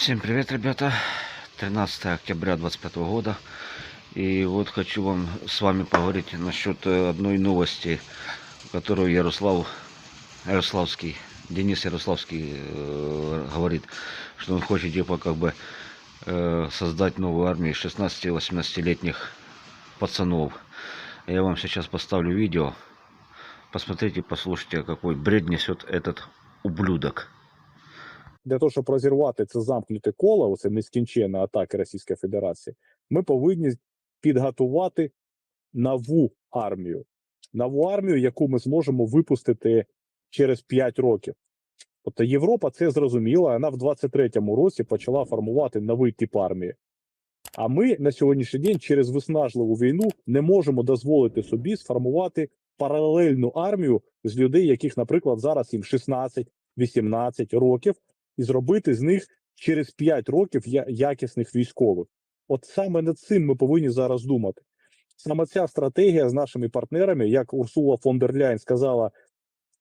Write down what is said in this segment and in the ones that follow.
Всем привет, ребята! 13 октября 2025 года. И вот хочу вам с вами поговорить насчет э, одной новости, которую Ярослав Ярославский, Денис Ярославский э, говорит, что он хочет типа как бы э, создать новую армию 16-18-летних пацанов. Я вам сейчас поставлю видео. Посмотрите, послушайте, какой бред несет этот ублюдок. Для того, щоб розірвати це замкнуте коло, оце нескінченна атаки Російської Федерації, ми повинні підготувати нову армію. Нову армію, яку ми зможемо випустити через 5 років. Тобто Європа це зрозуміла, вона в 23-му році почала формувати новий тип армії. А ми на сьогоднішній день через виснажливу війну не можемо дозволити собі сформувати паралельну армію з людей, яких, наприклад, зараз їм 16-18 років, і зробити з них через 5 років якісних військових. От саме над цим ми повинні зараз думати. Саме ця стратегія з нашими партнерами, як Урсула фон дер Ляйн сказала,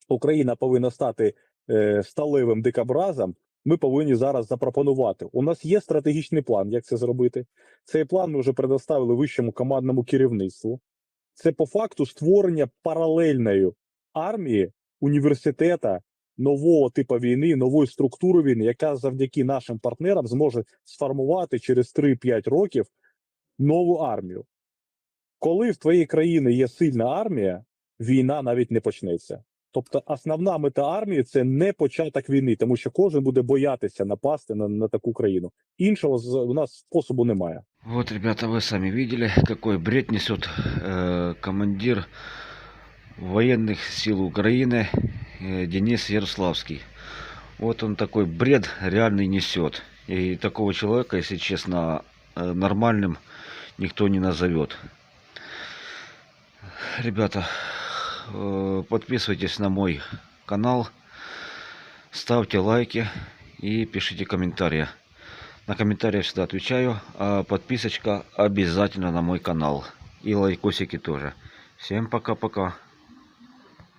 Україна повинна стати е, сталевим дикобразом. Ми повинні зараз запропонувати. У нас є стратегічний план, як це зробити. Цей план ми вже предоставили вищому командному керівництву. Це по факту створення паралельної армії університета нового типу війни, нової структури війни, яка завдяки нашим партнерам зможе сформувати через 3-5 років нову армію. Коли в твоїй країні є сильна армія, війна навіть не почнеться. Тобто, основна мета армії це не початок війни, тому що кожен буде боятися напасти на, на таку країну. Іншого з- у нас способу немає. Вот, ребята, вы сами видели, какой бред несет э, командир военных сил Украины э, Денис Ярославский. Вот он такой бред реальный несет. И такого человека, если честно, э, нормальным никто не назовет. Ребята, э, подписывайтесь на мой канал, ставьте лайки и пишите комментарии. На комментарии всегда отвечаю, а подписочка обязательно на мой канал. И лайкосики тоже. Всем пока-пока.